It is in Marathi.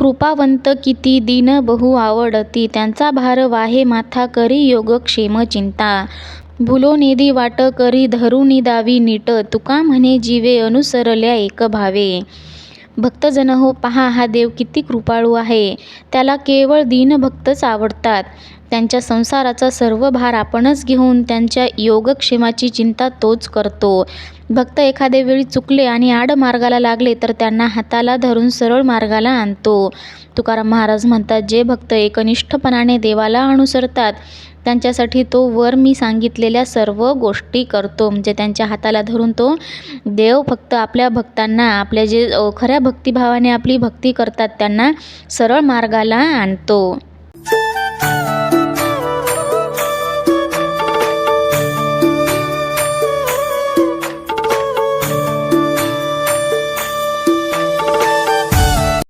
कृपावंत किती दिन बहु आवडती. त्यांचा भार वाहे माथा करी योगक्षेम चिंता. भुलो नेदी वाट करी धरुनी दावी नीट. तुका म्हणे जीवे अनुसरल्या एक भावे. भक्तजन हो पहा हा देव किती कृपाळू आहे. त्याला केवळ दीनभक्तच आवडतात. त्यांच्या संसाराचा सर्व भार आपणच घेऊन त्यांच्या योगक्षेमाची चिंता तोच करतो. भक्त एखादे वेळी चुकले आणि आड मार्गाला लागले तर त्यांना हाताला धरून सरळ मार्गाला आणतो. तुकाराम महाराज म्हणतात जे भक्त एकनिष्ठपणाने देवाला अनुसरतात त्यांच्यासाठी तो वर मी सांगितलेल्या सर्व गोष्टी करतो. म्हणजे त्यांच्या हाताला धरून तो देव फक्त आपल्या भक्तांना आपल्या जे खऱ्या भक्तिभावाने आपली भक्ती करतात त्यांना सरळ मार्गाला आणतो.